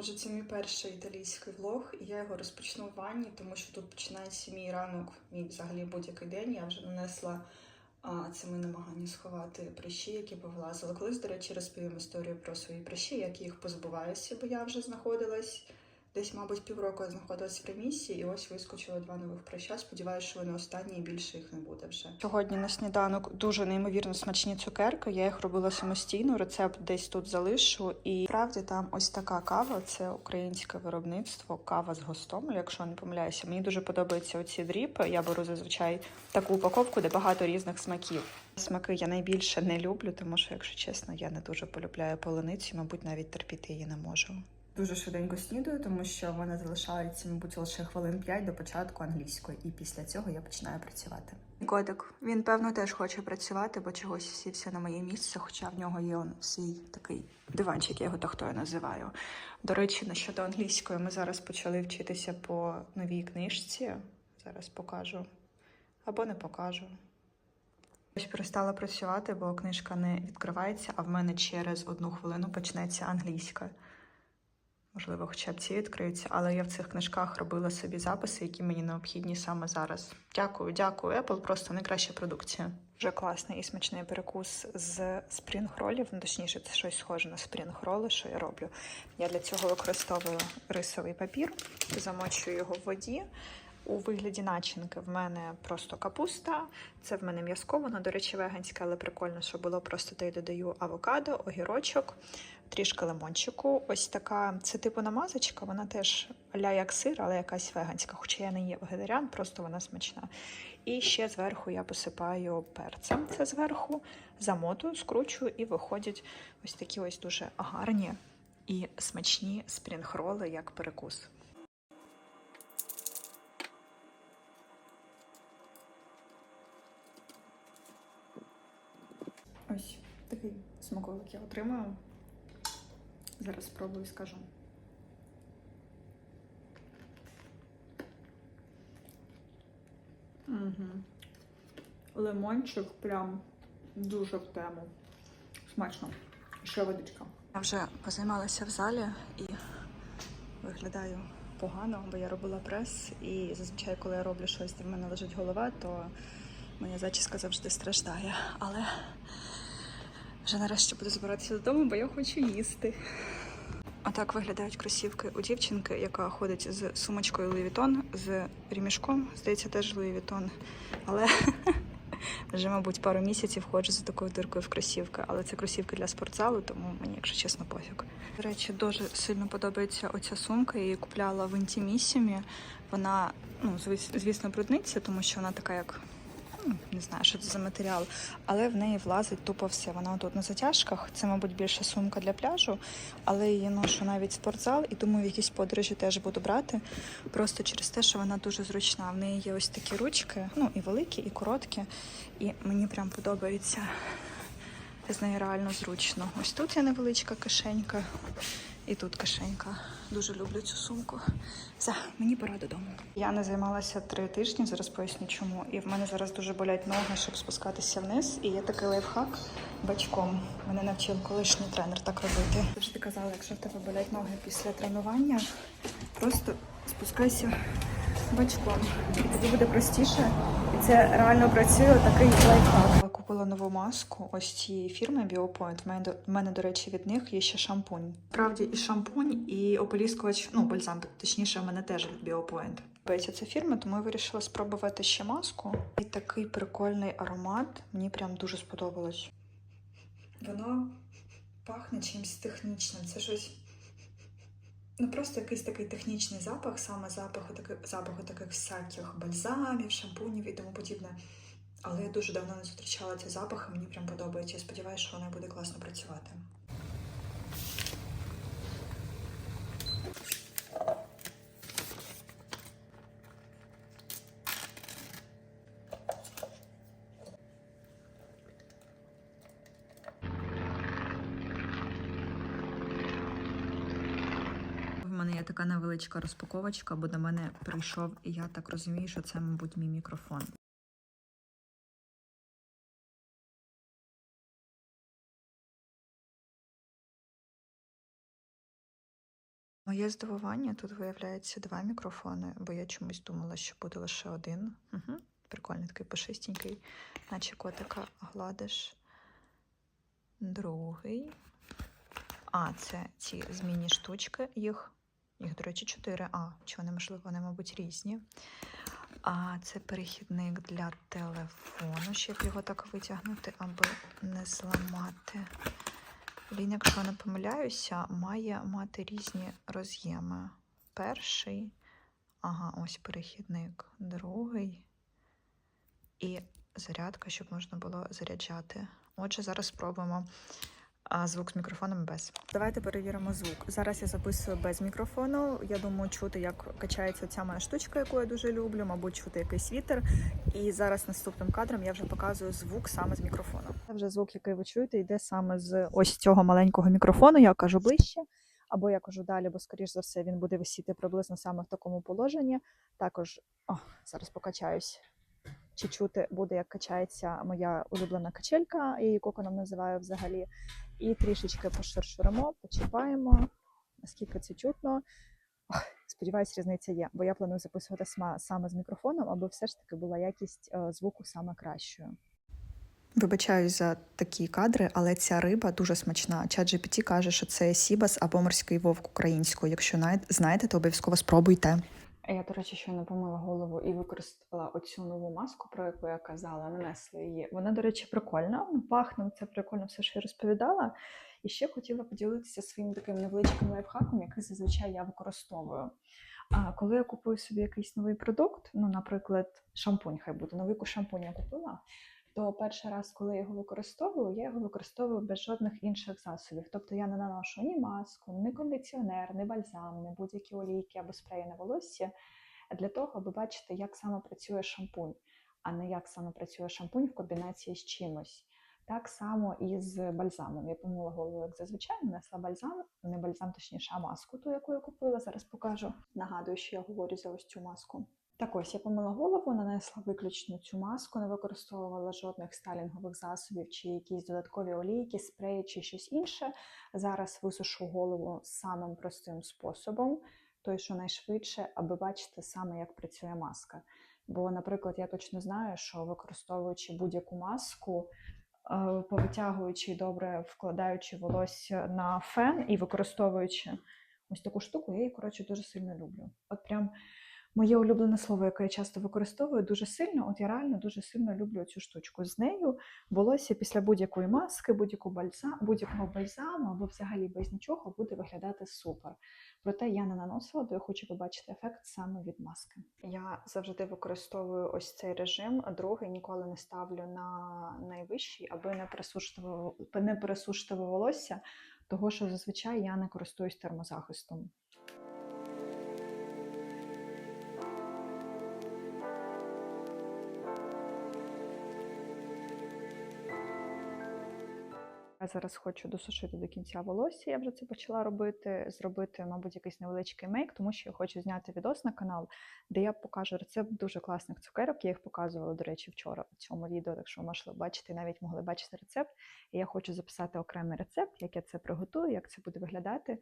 Отже, це мій перший італійський влог, і я його розпочну в ванні, тому що тут починається мій ранок, мій взагалі будь-який день. Я вже нанесла а, це ми намагання сховати прищі, які повилазили. Колись, до речі, розповім історію про свої прищі, як їх позбуваюся, бо я вже знаходилась десь, мабуть, півроку я знаходилась в ремісії, і ось вискочило два нових прища. Сподіваюся, що вони останні і більше їх не буде вже. Сьогодні на сніданок дуже неймовірно смачні цукерки. Я їх робила самостійно. Рецепт десь тут залишу. І справді там ось така кава. Це українське виробництво, кава з Гостомелю, якщо не помиляюся. Мені дуже подобаються оці дріпи. Я беру зазвичай таку упаковку, де багато різних смаків. Смаки я найбільше не люблю, тому що, якщо чесно, я не дуже полюбляю полуницю, мабуть, навіть терпіти її не можу. Дуже швиденько снідаю, тому що в мене залишається, мабуть, лише хвилин 5 до початку англійської, і після цього я починаю працювати. Котик, він певно теж хоче працювати, бо чогось сівся на моє місце, хоча в нього є он свій такий диванчик, я його тахтою називаю. До речі, щодо англійської ми зараз почали вчитися по новій книжці. Зараз покажу або не покажу. Ось перестала працювати, бо книжка не відкривається, а в мене через одну хвилину почнеться англійська. Можливо, хоча б ці відкриються, але я в цих книжках робила собі записи, які мені необхідні саме зараз. Дякую, дякую. Apple просто найкраща продукція. Вже класний і смачний перекус з спрінг-ролів. Ну, точніше, це щось схоже на спрінг-роли, що я роблю. Я для цього використовую рисовий папір, замочую його в воді. У вигляді начинки в мене просто капуста, це в мене м'язко, до речі, веганське, але прикольно, що було просто то й додаю авокадо, огірочок, трішки лимончику. Ось така, це типу намазочка, вона теж ля як сир, але якась веганська, хоча я не є вегетаріан, просто вона смачна. І ще зверху я посипаю перцем. Це зверху, замотую, скручую і виходять ось такі ось дуже гарні і смачні спрінг-роли, як перекус. Ось такий смаколик я отримаю. Зараз спробую скажу. Угу. Лимончик прям дуже в тему. Смачно. Ще водичка. Я вже позаймалася в залі і виглядаю погано, бо я робила прес, і зазвичай, коли я роблю щось, де в мене лежить голова, то моя зачіска завжди страждає. Але вже нарешті буду збиратися додому, бо я хочу їсти. Отак виглядають кросівки у дівчинки, яка ходить з сумочкою Louis Vuitton, з ремішком, здається, теж Louis Vuitton. Але вже, мабуть, пару місяців ходжу за такою диркою в кросівки. Але це кросівки для спортзалу, тому мені, якщо чесно, пофіг. До речі, дуже сильно подобається оця сумка. Я її купляла в інтімісімі. Вона, ну, звісно, брудниця, тому що вона така, як не знаю, що це за матеріал, але в неї влазить тупо все. Вона тут на затяжках. Це, мабуть, більше сумка для пляжу, але її ношу навіть спортзал, і думаю, в якісь подорожі теж буду брати. Просто через те, що вона дуже зручна. В неї є ось такі ручки, ну і великі, і короткі. І мені прям подобається. З нею реально зручно. Ось тут є невеличка кишенька, і тут кишенька. Дуже люблю цю сумку. Все, мені пора додому. Я не займалася три тижні, зараз поясню чому. І в мене зараз дуже болять ноги, щоб спускатися вниз. І є такий лайфхак бачком. Мене навчив колишній тренер так робити. Завжди казала, якщо в тебе болять ноги після тренування, просто спускайся бачком. І тоді буде простіше. І це реально працює такий лайфхак. Купила нову маску ось цієї фірми BioPoint. В мене, до- речі, від них є ще шампунь. Справді і шампунь, і ополіскувач, ну, бальзам, точніше, в мене теж від BioPoint. Подобається ця фірма, тому я вирішила спробувати ще маску. І такий прикольний аромат. Мені прям дуже сподобалось. Воно пахне чимось технічним. Це щось. Ну, просто якийсь такий технічний запах, саме запаху таких, запаху таких всяких бальзамів, шампунів і тому подібне. Але я дуже давно не зустрічала цей запах, і мені прям подобається. Я сподіваюся, що вона буде класно працювати. В мене є така невеличка розпаковочка, бо до мене прийшов, і я так розумію, що це, мабуть, мій мікрофон. Моє здивування тут виявляється два мікрофони, бо я чомусь думала, що буде лише один. Угу. Прикольний такий пушистенький, наче котика гладиш. Другий. А, це ці змінні штучки. Їх, їх, до речі, чотири. А, чи вони, можливо, вони, мабуть, різні. А це перехідник для телефону, щоб його так витягнути, аби не зламати. Він, якщо не помиляюся, має мати різні роз'єми. Перший, ага, ось перехідник, другий і зарядка, щоб можна було заряджати. Отже, зараз спробуємо звук з мікрофоном без. Давайте перевіримо звук. Зараз я записую без мікрофону. Я думаю, чути, як качається ця моя штучка, яку я дуже люблю, мабуть, чути якийсь вітер. І зараз наступним кадром я вже показую звук саме з мікрофону. Це вже звук, який ви чуєте, йде саме з ось цього маленького мікрофону. Я кажу ближче, або я кажу далі, бо скоріш за все він буде висіти приблизно саме в такому положенні. Також о, зараз покачаюсь. Чи чути буде, як качається моя улюблена качелька, її коконом називаю взагалі. І трішечки пошуршуримо, почіпаємо, наскільки це чутно. Ох, Сподіваюсь, різниця є, бо я планую записувати саме з мікрофоном, аби все ж таки була якість е, звуку саме кращою. Вибачаюсь за такі кадри, але ця риба дуже смачна. Чат GPT каже, що це сібас або морський вовк українською. Якщо знаєте, то обов'язково спробуйте. Я, до речі, щойно помила голову і використала оцю нову маску, про яку я казала, нанесла її. Вона, до речі, прикольна, вона пахне, це прикольно все, що я розповідала. І ще хотіла поділитися своїм таким невеличким лайфхаком, який зазвичай я використовую. А коли я купую собі якийсь новий продукт, ну, наприклад, шампунь, хай буде, новий шампунь я купила, то перший раз, коли я його використовую, я його використовую без жодних інших засобів. Тобто я не наношу ні маску, ні кондиціонер, ні бальзам, ні будь-які олійки або спреї на волосся для того, аби бачити, як саме працює шампунь, а не як саме працює шампунь в комбінації з чимось. Так само і з бальзамом. Я помила голову, як зазвичай, нанесла бальзам, не бальзам, точніше, а маску, ту, яку я купила. Зараз покажу. Нагадую, що я говорю за ось цю маску. Так ось я помила голову, нанесла виключно цю маску, не використовувала жодних стайлінгових засобів чи якісь додаткові олійки, спреї чи щось інше. Зараз висушу голову самим простим способом, той, що найшвидше, аби бачити саме, як працює маска. Бо, наприклад, я точно знаю, що використовуючи будь-яку маску, е, повитягуючи і добре вкладаючи волосся на фен і використовуючи ось таку штуку, я її, коротше, дуже сильно люблю. От прям Моє улюблене слово, яке я часто використовую дуже сильно, от я реально дуже сильно люблю цю штучку. З нею волосся після будь-якої маски, будь-якого бальзаму, будь-якого бальзаму або взагалі без нічого буде виглядати супер. Проте я не наносила, бо я хочу побачити ефект саме від маски. Я завжди використовую ось цей режим, другий ніколи не ставлю на найвищий, аби не пересушити, не пересушити волосся, того що зазвичай я не користуюсь термозахистом. Я зараз хочу досушити до кінця волосся. Я вже це почала робити. Зробити, мабуть, якийсь невеличкий мейк, тому що я хочу зняти відос на канал, де я покажу рецепт дуже класних цукерок. Я їх показувала, до речі, вчора в цьому відео, так що можливо бачити, навіть могли бачити рецепт. І я хочу записати окремий рецепт, як я це приготую, як це буде виглядати.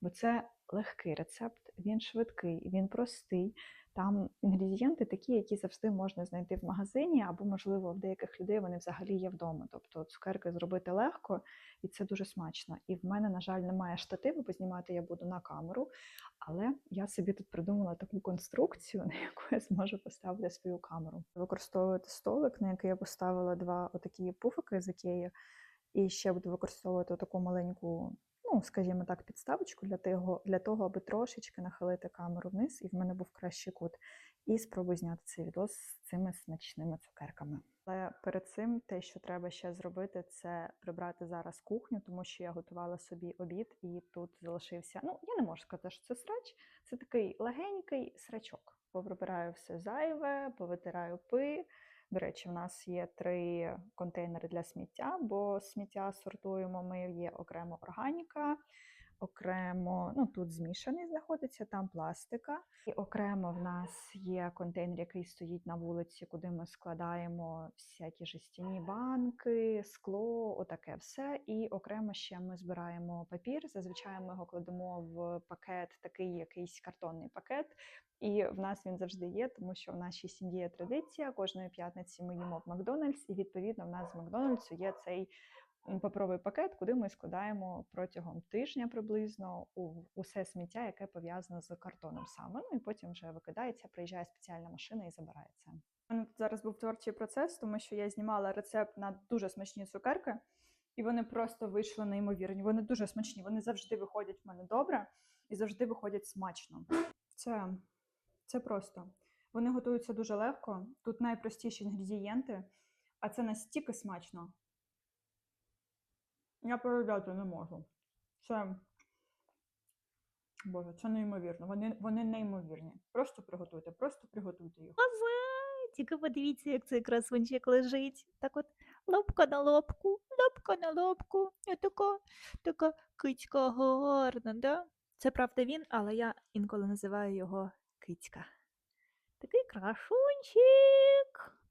Бо це легкий рецепт, він швидкий, він простий. Там інгредієнти такі, які завжди можна знайти в магазині, або, можливо, в деяких людей вони взагалі є вдома. Тобто цукерки зробити легко і це дуже смачно. І в мене, на жаль, немає штативу, бо знімати я буду на камеру. Але я собі тут придумала таку конструкцію, на яку я зможу поставити свою камеру. Використовувати столик, на який я поставила два отакі пуфики з ікеї, і ще буду використовувати таку маленьку ну, скажімо так, підставочку для того, для того, аби трошечки нахилити камеру вниз, і в мене був кращий кут. І спробую зняти цей відос з цими смачними цукерками. Але перед цим те, що треба ще зробити, це прибрати зараз кухню, тому що я готувала собі обід, і тут залишився. Ну, я не можу сказати, що це срач, це такий легенький срачок. Поприбираю все зайве, повитираю пи. До речі, в нас є три контейнери для сміття, бо сміття сортуємо. Ми є окремо органіка, окремо, ну тут змішаний знаходиться, там пластика. І окремо в нас є контейнер, який стоїть на вулиці, куди ми складаємо всякі жестяні банки, скло, отаке все. І окремо ще ми збираємо папір. Зазвичай ми його кладемо в пакет, такий якийсь картонний пакет. І в нас він завжди є, тому що в нашій сім'ї є традиція. Кожної п'ятниці ми їмо в Макдональдс, і відповідно в нас з Макдональдсу є цей паперовий пакет, куди ми складаємо протягом тижня приблизно усе сміття, яке пов'язане з картоном саме. Ну і потім вже викидається, приїжджає спеціальна машина і забирається. У мене тут зараз був творчий процес, тому що я знімала рецепт на дуже смачні цукерки, і вони просто вийшли неймовірні. Вони дуже смачні. Вони завжди виходять в мене добре і завжди виходять смачно. Це, це просто. Вони готуються дуже легко. Тут найпростіші інгредієнти, а це настільки смачно. Я передати не можу. Це. Боже, це неймовірно. Вони, вони неймовірні. Просто приготуйте, просто приготуйте їх. Оце, тільки подивіться, як цей красунчик лежить. Так от лобка на лобку, лобка на лобку. І така, така кицька гарна, да? Це правда він, але я інколи називаю його кицька. Такий красунчик.